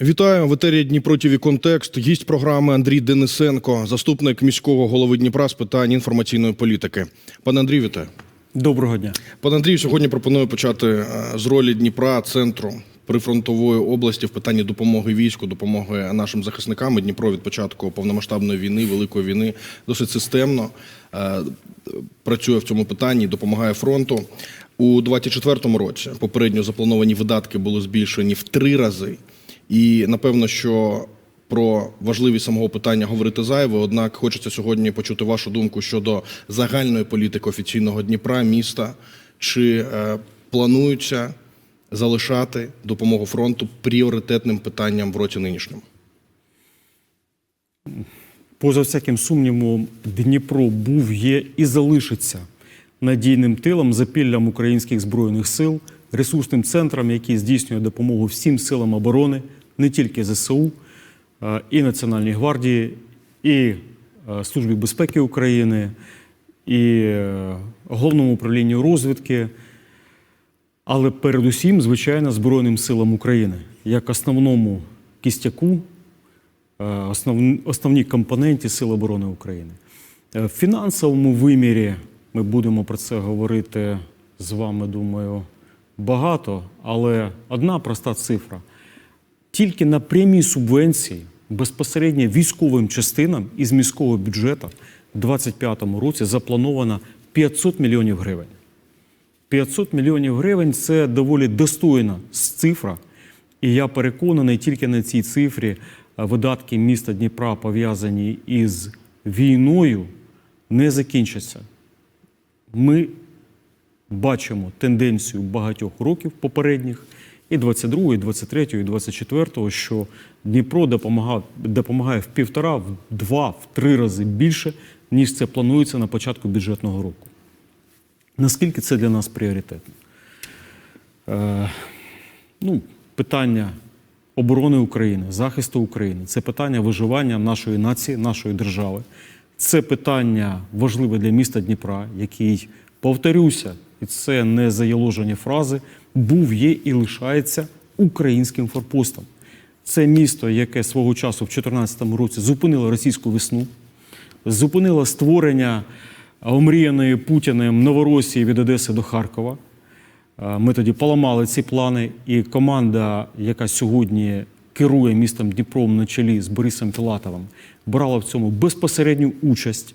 Вітаю в етері Дніпро ТІВІ Контекст. Гість програми Андрій Денисенко, заступник міського голови Дніпра з питань інформаційної політики. Пане Андрій, вітаю. Доброго дня. Пане Андрію, сьогодні пропоную почати е, з ролі Дніпра, центру прифронтової області в питанні допомоги війську, допомоги нашим захисникам. Дніпро від початку повномасштабної війни, великої війни, досить системно е, працює в цьому питанні, допомагає фронту. У 24-му році попередньо заплановані видатки були збільшені в три рази. І напевно, що про важливість самого питання говорити зайве. Однак хочеться сьогодні почути вашу думку щодо загальної політики офіційного Дніпра, міста. Чи е, планується залишати допомогу фронту пріоритетним питанням в році нинішньому? Поза всяким сумнівом, Дніпро був, є і залишиться надійним тилом, запіллям українських збройних сил, ресурсним центром, який здійснює допомогу всім силам оборони, не тільки ЗСУ, е, і Національній гвардії, і е, Службі безпеки України, і е, головному управлінню розвідки. Але передусім, звичайно, Збройним силам України як основному кістяку, основ- основній компоненті Сил оборони України. В фінансовому вимірі ми будемо про це говорити з вами, думаю, багато, але одна проста цифра. Тільки на прямі субвенції безпосередньо військовим частинам із міського бюджету в 2025 році заплановано 500 мільйонів гривень. 500 мільйонів гривень це доволі достойна цифра. І я переконаний, тільки на цій цифрі видатки міста Дніпра, пов'язані із війною, не закінчаться. Ми бачимо тенденцію багатьох років попередніх, і 22, і 23, і 24, що Дніпро допомагає, допомагає в півтора, в два, в три рази більше, ніж це планується на початку бюджетного року. Наскільки це для нас пріоритетно? Е, ну, питання оборони України, захисту України це питання виживання нашої нації, нашої держави. Це питання важливе для міста Дніпра, який, повторюся, і це не заяложені фрази, був, є і лишається українським форпостом. Це місто, яке свого часу в 2014 році зупинило російську весну, зупинило створення омріяної Путіним Новоросії від Одеси до Харкова. Ми тоді поламали ці плани, і команда, яка сьогодні керує містом Дніпром на чолі з Борисом Філатовим, брала в цьому безпосередню участь.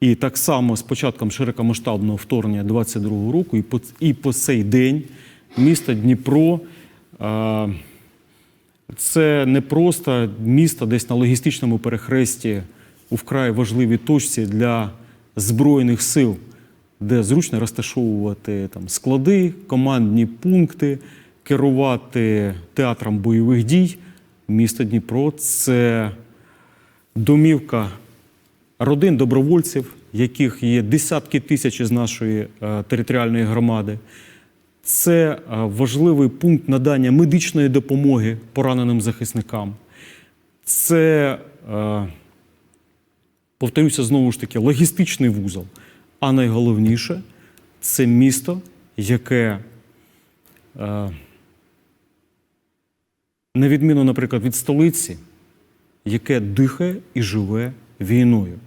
І так само з початком широкомасштабного вторгнення 22 року, і по, і по цей день місто Дніпро е, це не просто місто десь на логістичному перехресті у вкрай важливій точці для Збройних сил, де зручно розташовувати там, склади, командні пункти, керувати театром бойових дій. Місто Дніпро це домівка родин добровольців, яких є десятки тисяч з нашої е, територіальної громади. Це е, важливий пункт надання медичної допомоги пораненим захисникам. Це, е, повторюся знову ж таки, логістичний вузол. А найголовніше це місто, яке, на відміну, наприклад, від столиці, яке дихає і живе війною.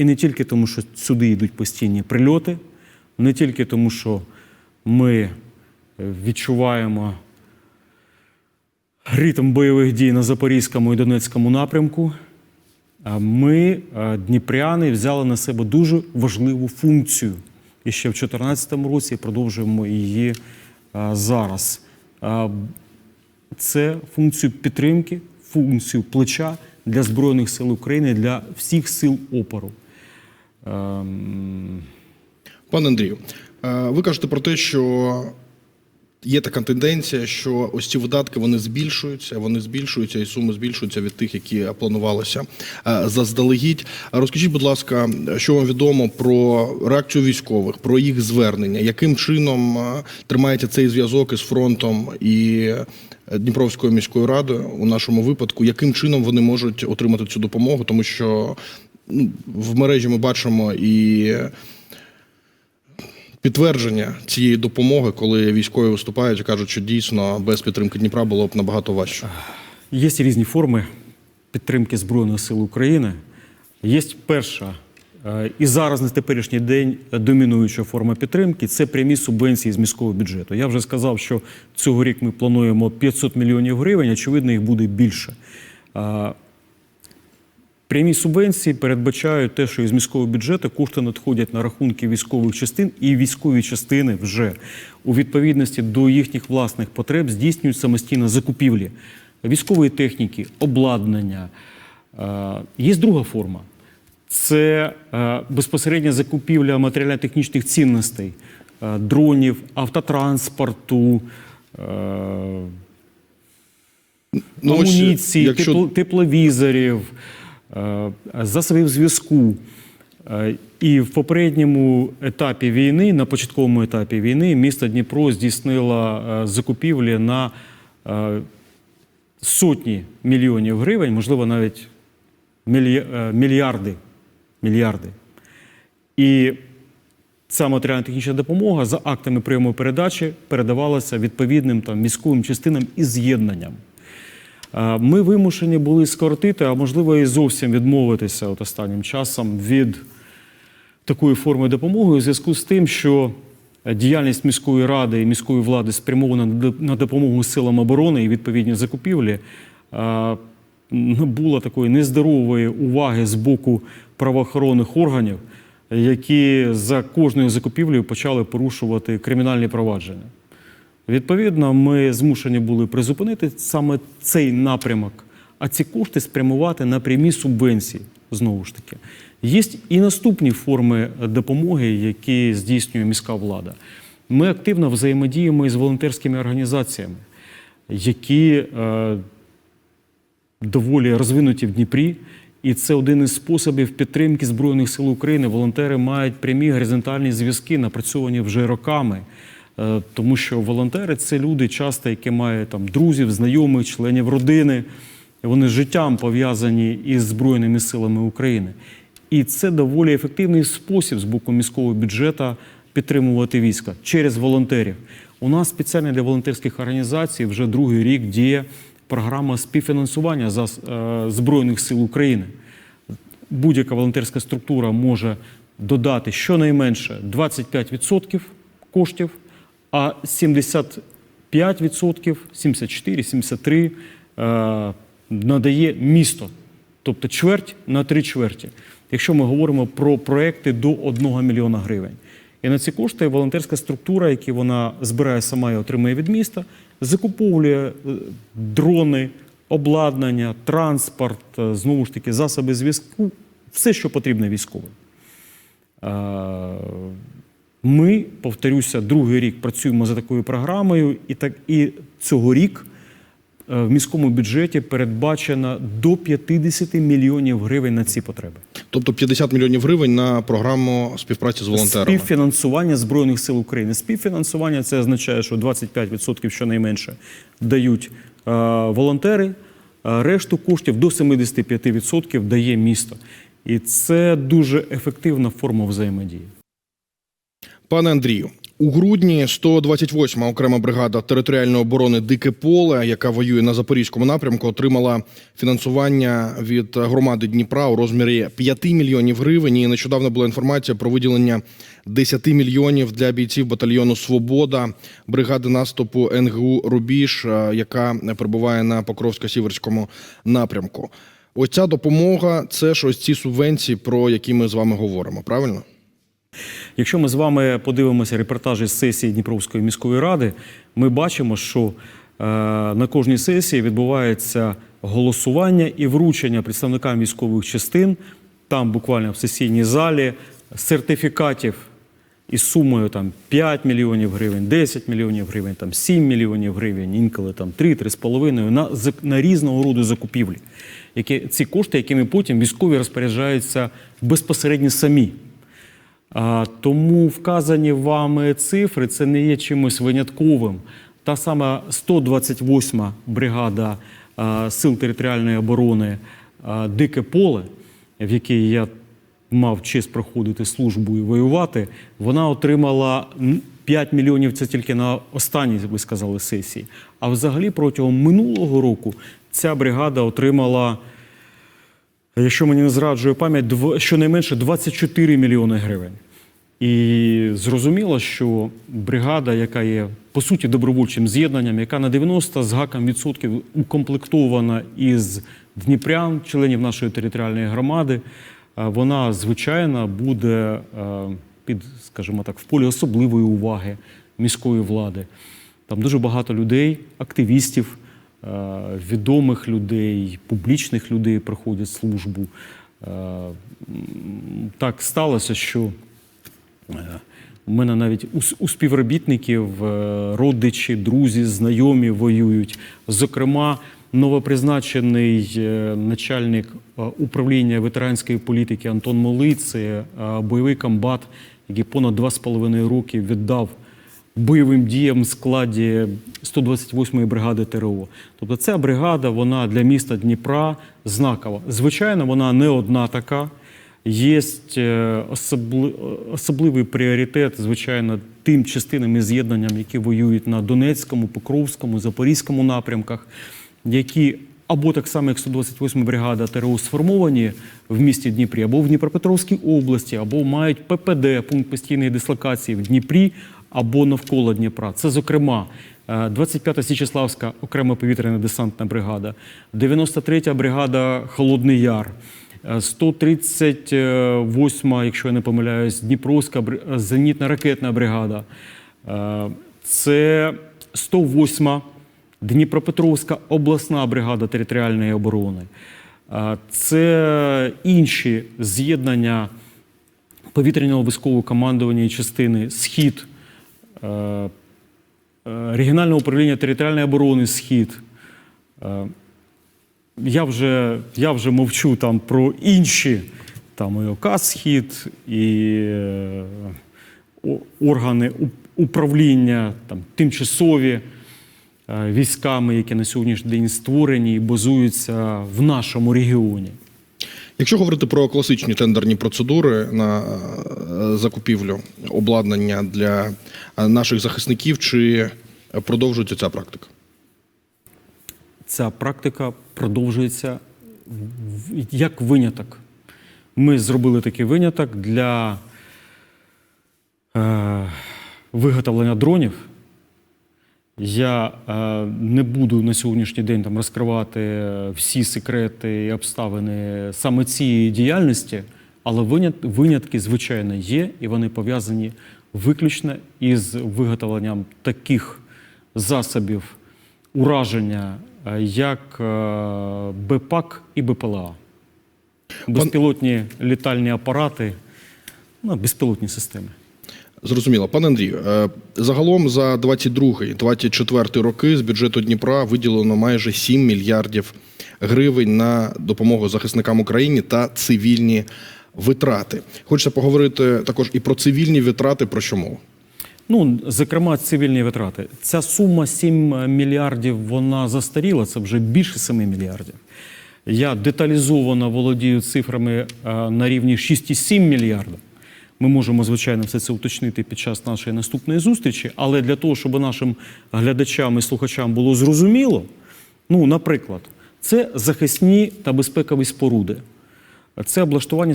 І не тільки тому, що сюди йдуть постійні прильоти, не тільки тому, що ми е, відчуваємо ритм бойових дій на Запорізькому і Донецькому напрямку. Ми, е, дніпряни, взяли на себе дуже важливу функцію. І ще в 2014 році продовжуємо її е, зараз. Це функцію підтримки, функцію плеча для Збройних сил України, для всіх сил опору. Ем, Пане Андрію, е, ви кажете про те, що є така тенденція, що ось ці видатки вони збільшуються, вони збільшуються, і суми збільшуються від тих, які планувалися е, заздалегідь. Розкажіть, будь ласка, що вам відомо про реакцію військових, про їх звернення, яким чином е, тримається цей зв'язок із фронтом і Дніпровською міською радою у нашому випадку, яким чином вони можуть отримати цю допомогу, тому що в мережі ми бачимо і підтвердження цієї допомоги, коли військові виступають і кажуть, що дійсно без підтримки Дніпра було б набагато важче. Є різні форми підтримки Збройних сил України. Є перша е, і зараз на теперішній день домінуюча форма підтримки це прямі субвенції з міського бюджету. Я вже сказав, що цього рік ми плануємо 500 мільйонів гривень, очевидно, їх буде більше. Прямі субвенції передбачають те, що із міського бюджету кошти надходять на рахунки військових частин, і військові частини вже у відповідності до їхніх власних потреб здійснюють самостійно закупівлі військової техніки, обладнання. Е, Є друга форма. Це е, безпосередня закупівля матеріально-технічних цінностей, е, дронів, автотранспорту, Ну, амуніції, якщо- тепловізорів, засобів зв'язку. Е, І в попередньому етапі війни, на початковому етапі війни, місто Дніпро здійснило е, закупівлі на е, сотні мільйонів гривень, можливо, навіть е, мільярди. мільярди. І ця матеріально-технічна допомога за актами прийому передачі передавалася відповідним там, військовим частинам і з'єднанням. Е, Ми вимушені були скоротити, а можливо і зовсім відмовитися от останнім часом від такої форми допомоги у зв'язку з тим, що діяльність міської ради і міської влади спрямована на допомогу силам оборони і відповідні закупівлі е, набула такої нездорової уваги з боку правоохоронних органів, які за кожною закупівлею почали порушувати кримінальні провадження. Відповідно, ми змушені були призупинити саме цей напрямок, а ці кошти спрямувати на прямі субвенції. Знову ж таки, є і наступні форми допомоги, які здійснює міська влада. Ми активно взаємодіємо із волонтерськими організаціями, які е, доволі розвинуті в Дніпрі. І це один із способів підтримки Збройних сил України. Волонтери мають прямі горизонтальні зв'язки, напрацьовані вже роками. Е, Тому що волонтери це люди, часто, які мають там друзів, знайомих, членів родини. Вони життям пов'язані із Збройними силами України. І це доволі ефективний спосіб з боку міського бюджету підтримувати війська через волонтерів. У нас спеціально для волонтерських організацій вже другий рік діє програма співфінансування за е, Збройних сил України. Будь-яка волонтерська структура може додати щонайменше 25% коштів, а 75%, 74, 73 е, надає місто. Тобто чверть на три чверті, якщо ми говоримо про проекти до 1 мільйона гривень. І на ці кошти волонтерська структура, які вона збирає сама і отримує від міста, закуповує е, дрони, обладнання, транспорт, е, знову ж таки, засоби зв'язку, все, що потрібно військовим. Е, Ми, повторюся, другий рік працюємо за такою програмою, і так і цьогорік е, в міському бюджеті передбачено до 50 мільйонів гривень на ці потреби. Тобто 50 мільйонів гривень на програму співпраці з волонтерами. Співфінансування Збройних сил України. Співфінансування це означає, що 25% щонайменше дають е, волонтери, а решту коштів до 75% дає місто. І це дуже ефективна форма взаємодії. Пане Андрію, у грудні 128-ма окрема бригада територіальної оборони Дике поле, яка воює на запорізькому напрямку, отримала фінансування від громади Дніпра у розмірі 5 мільйонів гривень. І нещодавно була інформація про виділення 10 мільйонів для бійців батальйону Свобода бригади наступу НГУ Рубіж, е, яка перебуває на Покровсько-Сіверському напрямку. Ось ця допомога це ж ось ці субвенції, про які ми з вами говоримо. Правильно? Якщо ми з вами подивимося репортажі з сесії Дніпровської міської ради, ми бачимо, що е, на кожній сесії відбувається голосування і вручення представникам військових частин, там буквально в сесійній залі, сертифікатів із сумою там, 5 мільйонів гривень, 10 мільйонів гривень, там, 7 мільйонів гривень, інколи там, 3-3,5 на, на різного роду закупівлі. Які, ці кошти, якими потім військові розпоряджаються безпосередньо самі. Тому вказані вами цифри це не є чимось винятковим. Та сама 128-ма бригада сил територіальної оборони Дике поле, в якій я мав честь проходити службу і воювати, вона отримала м, 5 мільйонів це тільки на останній, ви сказали, сесії. А взагалі протягом минулого року ця бригада отримала, якщо мені не зраджує пам'ять, щонайменше 24 мільйони гривень. І зрозуміло, що бригада, яка є по суті добровольчим з'єднанням, яка на 90 з гаком відсотків укомплектована із дніпрян, членів нашої територіальної громади, е, вона звичайно буде е, під, скажімо так, в полі особливої уваги міської влади. Там дуже багато людей, активістів, відомих людей, публічних людей проходять службу. Е, Так сталося, що Е, У мене навіть у, співробітників е, родичі, друзі, знайомі воюють. Зокрема, новопризначений е, начальник е, управління ветеранської політики Антон Моли, це е, бойовий комбат, який понад два з половиною роки віддав бойовим діям в складі 128-ї бригади ТРО. Тобто ця бригада, вона для міста Дніпра знакова. Звичайно, вона не одна така. Є особливий пріоритет, звичайно, тим частинам і з'єднанням, які воюють на Донецькому, Покровському, Запорізькому напрямках, які або так само, як 128 бригада ТРО сформовані в місті Дніпрі, або в Дніпропетровській області, або мають ППД, пункт постійної дислокації в Дніпрі або навколо Дніпра. Це, зокрема, е, 25-та Січеславська окрема повітряна десантна бригада, 93-я бригада Холодний Яр. Е, 138, якщо я не помиляюсь, Дніпровська е, зенітно-ракетна бригада. Е, Це 108 Дніпропетровська обласна бригада територіальної оборони. Е, Це інші з'єднання повітряного військового командування і частини Схід, е, е, регіонального управління територіальної оборони Схід. Е, я вже, я вже мовчу там про інші, там і ОК «Схід», і е, органи управління, там, тимчасові е, військами, які на сьогоднішній день створені і базуються в нашому регіоні. Якщо говорити про класичні тендерні процедури на е, закупівлю обладнання для е, наших захисників, чи продовжується ця практика? Ця практика продовжується як виняток. Ми зробили такий виняток для е, виготовлення дронів. Я е, не буду на сьогоднішній день там розкривати всі секрети і обставини саме цієї діяльності, але винят, винятки, звичайно, є, і вони пов'язані виключно із виготовленням таких засобів ураження, е, як е, БПАК і БПЛА. Безпілотні літальні апарати, ну, безпілотні системи. Зрозуміло, пане Андрію, е, загалом за 22-24 роки з бюджету Дніпра виділено майже 7 мільярдів гривень на допомогу захисникам України та цивільні витрати. Хочеться поговорити також і про цивільні витрати, про що мова. Ну, зокрема, цивільні витрати. Ця сума 7 мільярдів, вона застаріла, це вже більше 7 мільярдів. Я деталізовано володію цифрами е, на рівні 6,7 мільярда. Ми можемо, звичайно, все це уточнити під час нашої наступної зустрічі, але для того, щоб нашим глядачам і слухачам було зрозуміло, ну, наприклад, це захисні та безпекові споруди. Це облаштування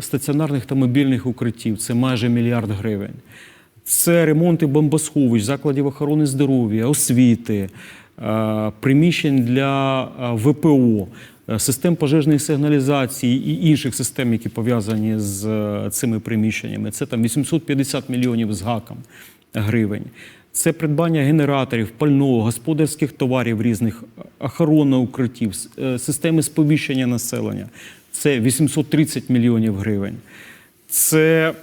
стаціонарних та мобільних укриттів, це майже мільярд гривень. Це ремонти бомбосховищ, закладів охорони здоров'я, освіти, е, приміщень для е, ВПО, систем пожежної сигналізації і інших систем, які пов'язані з е, цими приміщеннями. Це там 850 мільйонів з гаком гривень. Це придбання генераторів, пального, господарських товарів різних, охорона укриттів, е, системи сповіщення населення. Це 830 мільйонів гривень. Це,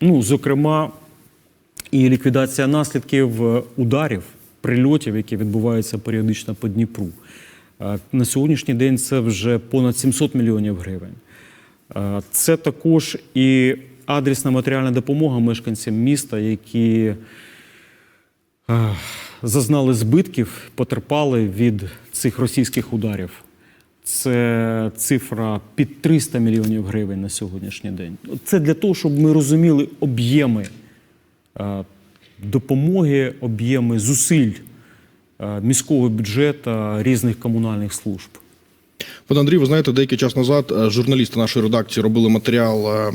ну, зокрема, і ліквідація наслідків е, ударів, прильотів, які відбуваються періодично по Дніпру. Е, На сьогоднішній день це вже понад 700 мільйонів гривень. Е, Це також і адресна матеріальна допомога мешканцям міста, які е, зазнали збитків, потерпали від цих російських ударів. Це цифра під 300 мільйонів гривень на сьогоднішній день. Це для того, щоб ми розуміли об'єми допомоги, об'єми зусиль міського бюджету різних комунальних служб. Пане Андрій, ви знаєте, деякий час назад е, журналісти нашої редакції робили матеріал, е,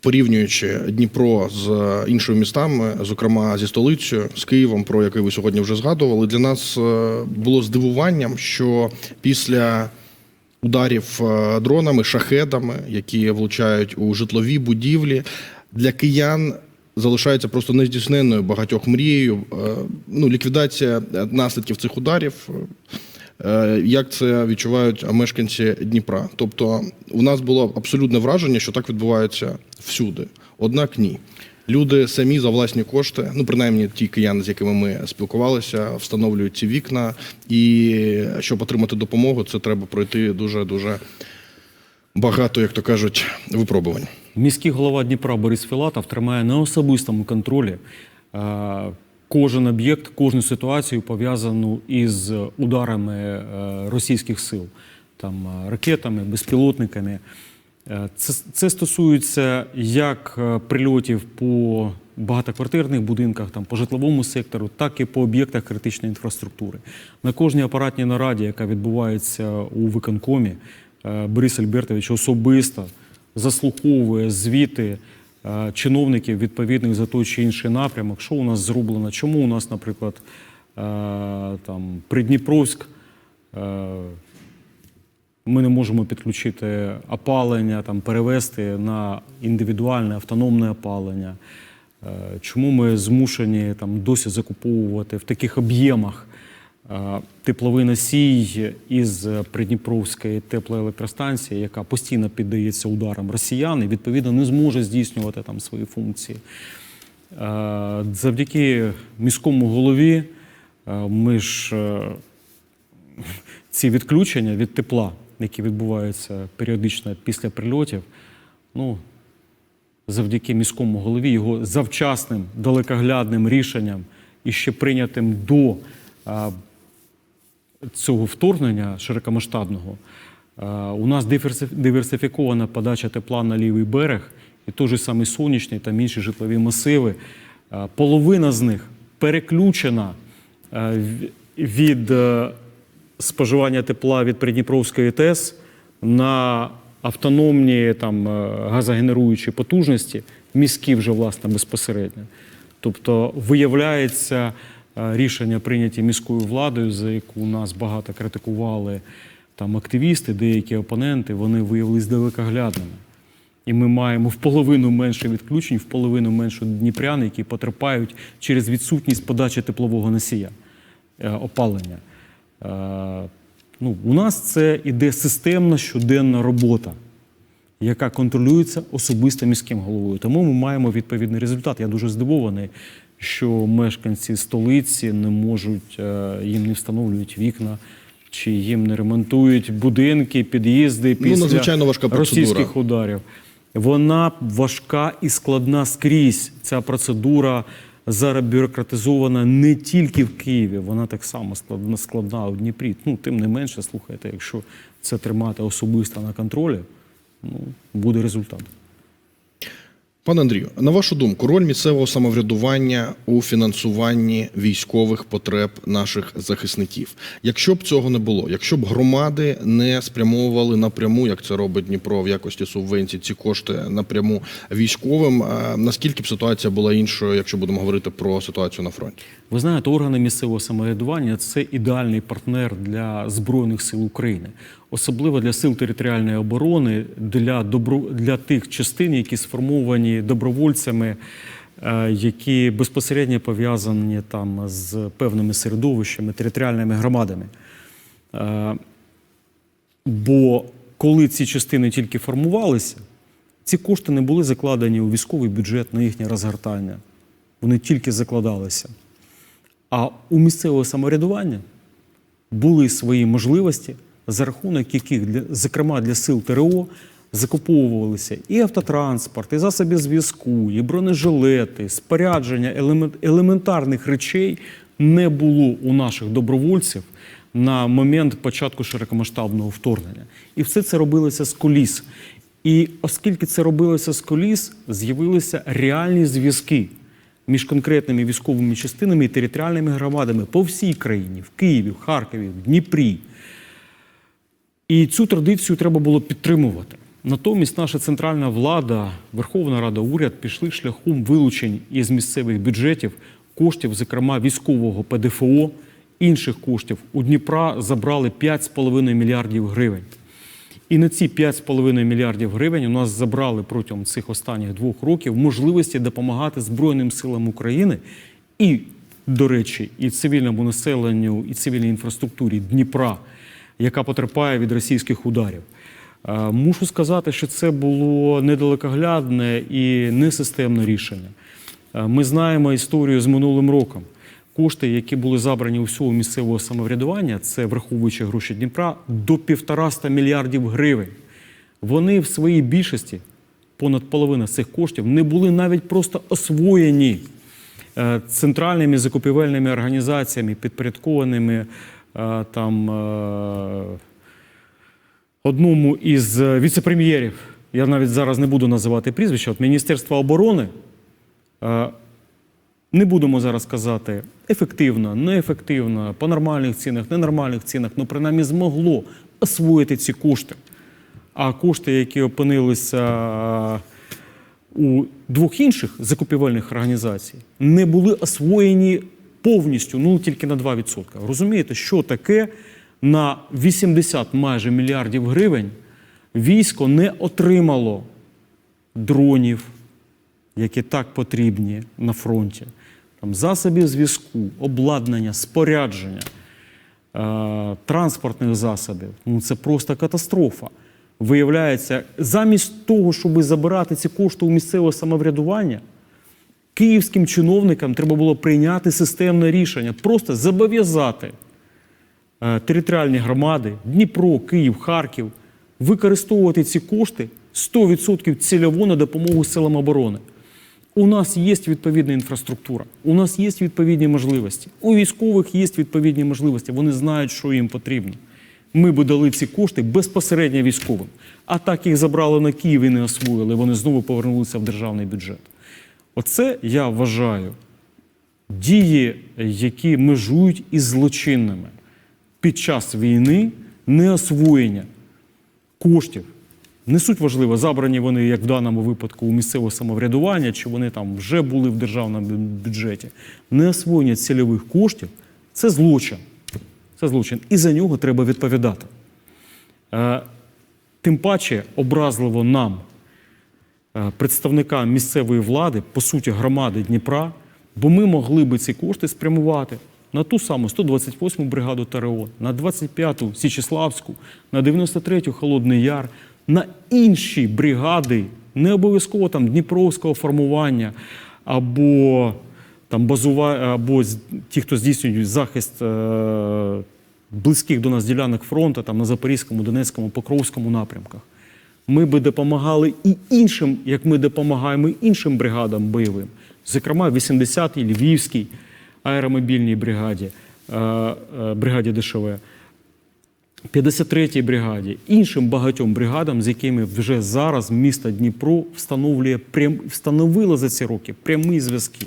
порівнюючи Дніпро з е, іншими містами, зокрема зі столицею, з Києвом, про який ви сьогодні вже згадували. Для нас е, було здивуванням, що після ударів е, дронами, шахедами, які влучають у житлові будівлі, для киян. Залишається просто нездійсненною багатьох мрією. Е, Ну, ліквідація е, наслідків цих ударів. Е, Як це відчувають мешканці Дніпра? Тобто, у нас було абсолютне враження, що так відбувається всюди. Однак ні. Люди самі за власні кошти, ну принаймні ті кияни, з якими ми спілкувалися, встановлюють ці вікна. І щоб отримати допомогу, це треба пройти дуже дуже багато, як то кажуть, випробувань. Міський голова Дніпра Борис Філатов тримає на особистому контролі е, кожен об'єкт, кожну ситуацію пов'язану із ударами е, російських сил, там е, ракетами, безпілотниками. Це, це стосується як прильотів по багатоквартирних будинках, там, по житловому сектору, так і по об'єктах критичної інфраструктури. На кожній апаратній нараді, яка відбувається у виконкомі, Борис Альбертович особисто заслуховує звіти е, чиновників відповідних за той чи інший напрямок, що у нас зроблено, чому у нас, наприклад, е, там, Придніпровськ. е, ми не можемо підключити опалення, там, перевести на індивідуальне автономне опалення. Чому ми змушені там, досі закуповувати в таких об'ємах тепловий носій із Придніпровської теплоелектростанції, яка постійно піддається ударам росіян і відповідно не зможе здійснювати там свої функції. Е, Завдяки міському голові е, ми ж е, ці відключення від тепла, які відбуваються періодично після прильотів, ну, завдяки міському голові, його завчасним далекоглядним рішенням і ще прийнятим до цього вторгнення широкомасштабного, у нас диверсифікована подача тепла на лівий берег, і той же самий сонячний та інші житлові масиви. Половина з них переключена від е, споживання тепла від Придніпровської ТЕС на автономні там, е, газогенеруючі потужності, міські вже власне безпосередньо. Тобто виявляється е, рішення прийняті міською владою, за яку нас багато критикували там активісти, деякі опоненти, вони виявились далекоглядними. І ми маємо в половину менше відключень, в половину менше дніпрян, які потерпають через відсутність подачі теплового носія, е, опалення. Е, Ну, у нас це іде системна щоденна робота, яка контролюється особисто міським головою. Тому ми маємо відповідний результат. Я дуже здивований, що мешканці столиці не можуть, е, їм не встановлюють вікна, чи їм не ремонтують будинки, під'їзди Ну, після надзвичайно важка російських ударів. Вона важка і складна скрізь. Ця процедура зараз бюрократизована не тільки в Києві, вона так само складна, складна у Дніпрі. Ну, тим не менше, слухайте, якщо це тримати особисто на контролі, ну, буде результат. Пане Андрію, на вашу думку, роль місцевого самоврядування у фінансуванні військових потреб наших захисників. Якщо б цього не було, якщо б громади не спрямовували напряму, як це робить Дніпро в якості субвенцій, ці кошти напряму військовим, наскільки б ситуація була іншою, якщо будемо говорити про ситуацію на фронті? Ви знаєте, органи місцевого самоврядування це ідеальний партнер для Збройних сил України, особливо для сил територіальної оборони, для добро для тих частин, які сформовані добровольцями, е, які безпосередньо пов'язані там з певними середовищами, територіальними громадами. Е, Бо коли ці частини тільки формувалися, ці кошти не були закладені у військовий бюджет на їхнє розгортання. Вони тільки закладалися. А у місцевого самоврядування були свої можливості, за рахунок яких, для, зокрема для сил ТРО, закуповувалися і автотранспорт, і засоби зв'язку, і бронежилети, спорядження елемент, елементарних речей не було у наших добровольців на момент початку широкомасштабного вторгнення. І все це робилося з коліс. І оскільки це робилося з коліс, з'явилися реальні зв'язки між конкретними військовими частинами і територіальними громадами по всій країні, в Києві, в Харкові, в Дніпрі. І цю традицію треба було підтримувати. Натомість наша центральна влада, Верховна Рада, уряд пішли шляхом вилучень із місцевих бюджетів коштів, зокрема військового ПДФО, інших коштів. У Дніпра забрали 5,5 мільярдів гривень. І на ці 5,5 мільярдів гривень у нас забрали протягом цих останніх двох років можливості допомагати Збройним силам України і, до речі, і цивільному населенню, і цивільній інфраструктурі Дніпра, яка потерпає від російських ударів. Е, Мушу сказати, що це було недалекоглядне і несистемне рішення. Е, Ми знаємо історію з минулим роком. Кошти, які були забрані у всього місцевого самоврядування, це враховуючи гроші Дніпра, до півтораста мільярдів гривень. Вони в своїй більшості, понад половина цих коштів, не були навіть просто освоєні е, центральними закупівельними організаціями, підпорядкованими там е, одному із е, віце-прем'єрів. Я навіть зараз не буду називати прізвище, от Міністерства оборони. е, не будемо зараз казати ефективно, неефективно, по нормальних цінах, ненормальних цінах, ну принаймні змогло освоїти ці кошти. А кошти, які опинилися е, у двох інших закупівельних організацій, не були освоєні повністю, ну тільки на 2%. Розумієте, що таке на 80 майже мільярдів гривень військо не отримало дронів, які так потрібні на фронті, там, засобів зв'язку, обладнання, спорядження, е, транспортних засобів. Ну, це просто катастрофа. Виявляється, замість того, щоб забирати ці кошти у місцеве самоврядування, київським чиновникам треба було прийняти системне рішення, просто зобов'язати е, територіальні громади Дніпро, Київ, Харків використовувати ці кошти 100% цільово на допомогу силам оборони. У нас є відповідна інфраструктура, у нас є відповідні можливості. У військових є відповідні можливості. Вони знають, що їм потрібно. Ми би дали ці кошти безпосередньо військовим. А так їх забрали на Київ і не освоїли. Вони знову повернулися в державний бюджет. Оце я вважаю дії, які межують із злочинними під час війни неосвоєння коштів. Не суть важливо, забрані вони, як в даному випадку, у місцевого самоврядування, чи вони там вже були в державному бю- бюджеті. Неосвоєння цільових коштів це злочин. Це злочин. І за нього треба відповідати. Е, Тим паче образливо нам, е, представникам місцевої влади, по суті, громади Дніпра, бо ми могли би ці кошти спрямувати на ту саму 128-му бригаду ТРО, на 25-ту Січеславську, на 93-ю Холодний Яр, на інші бригади, не обов'язково там Дніпровського формування або там базува, або ті, хто здійснюють захист е, близьких до нас ділянок фронту, там на Запорізькому, Донецькому, Покровському напрямках. Ми би допомагали і іншим, як ми допомагаємо іншим бригадам бойовим, зокрема 80-й Львівській аеромобільній бригаді, е, е, бригаді ДШВ. 53-й бригаді, іншим багатьом бригадам, з якими вже зараз місто Дніпро встановлює прям встановило за ці роки прямі зв'язки.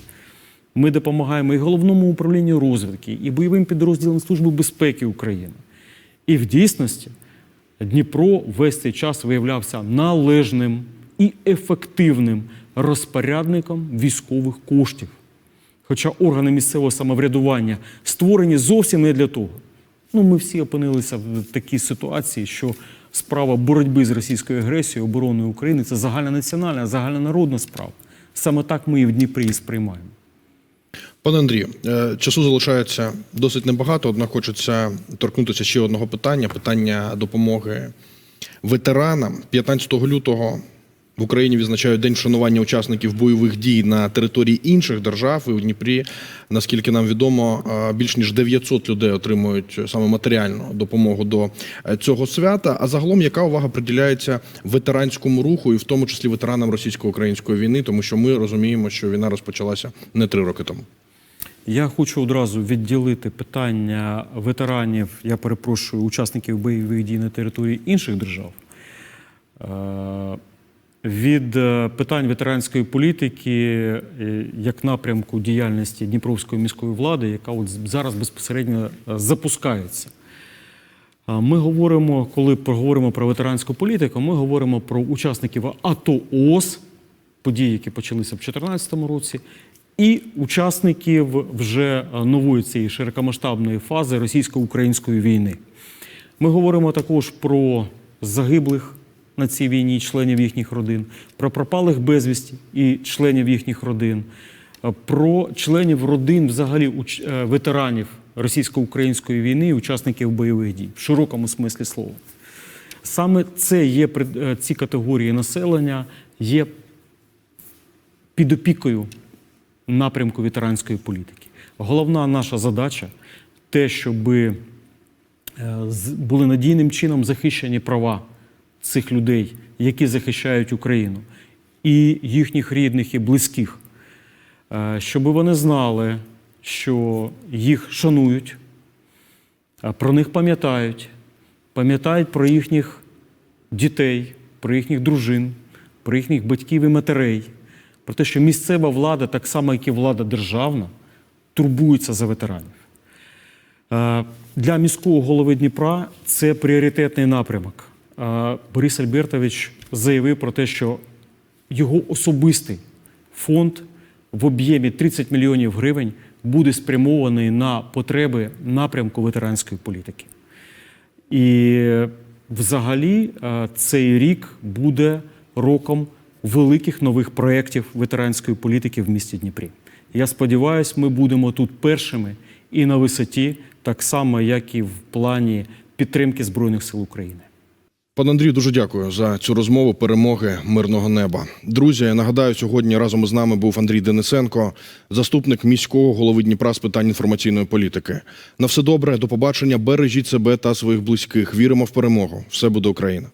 Ми допомагаємо і головному управлінню розвідки, і бойовим підрозділам Служби безпеки України. І в дійсності Дніпро весь цей час виявлявся належним і ефективним розпорядником військових коштів. Хоча органи місцевого самоврядування створені зовсім не для того. Ну, ми всі опинилися в такій ситуації, що справа боротьби з російською агресією, обороною України це загальнонаціональна, загальнонародна справа. Саме так ми і в Дніпрі і сприймаємо. Пане Андрію, е, часу залишається досить небагато, однак хочеться торкнутися ще одного питання: питання допомоги ветеранам. 15 лютого в Україні відзначають день вшанування учасників бойових дій на території інших держав. І у Дніпрі, наскільки нам відомо, е, більш ніж 900 людей отримують саме матеріальну допомогу до е, цього свята. А загалом, яка увага приділяється ветеранському руху, і в тому числі ветеранам російсько-української війни, тому що ми розуміємо, що війна розпочалася не три роки тому. Я хочу одразу відділити питання ветеранів, я перепрошую, учасників бойових дій на території інших держав. Е, від е, питань ветеранської політики е, як напрямку діяльності Дніпровської міської влади, яка от зараз безпосередньо запускається. Ми говоримо, коли поговоримо про ветеранську політику, ми говоримо про учасників АТО ООС, події, які почалися в 2014 році, і учасників вже е, нової цієї широкомасштабної фази російсько-української війни. Ми говоримо також про загиблих на цій війні, членів їхніх родин, про пропалих безвісті і членів їхніх родин, е, про членів родин взагалі е, ветеранів російсько-української війни, і учасників бойових дій в широкому смислі слова. Саме це є ці категорії населення є під опікою напрямку ветеранської політики. Головна наша задача те, щоб е, були надійним чином захищені права цих людей, які захищають Україну, і їхніх рідних і близьких, Е, щоб вони знали, що їх шанують, про них пам'ятають, пам'ятають про їхніх дітей, про їхніх дружин, про їхніх батьків і матерей, про те, що місцева влада, так само як і влада державна, турбується за ветеранів. Е, Для міського голови Дніпра це пріоритетний напрямок. Е, Борис Альбертович заявив про те, що його особистий фонд в об'ємі 30 мільйонів гривень буде спрямований на потреби напрямку ветеранської політики. І взагалі е, цей рік буде роком великих нових проєктів ветеранської політики в місті Дніпрі. Я сподіваюся, ми будемо тут першими і на висоті, так само, як і в плані підтримки Збройних сил України. Пане Андрію, дуже дякую за цю розмову. Перемоги мирного неба. Друзі, я нагадаю, сьогодні разом із нами був Андрій Денисенко, заступник міського голови Дніпра з питань інформаційної політики. На все добре, до побачення. Бережіть себе та своїх близьких. Віримо в перемогу. Все буде Україна.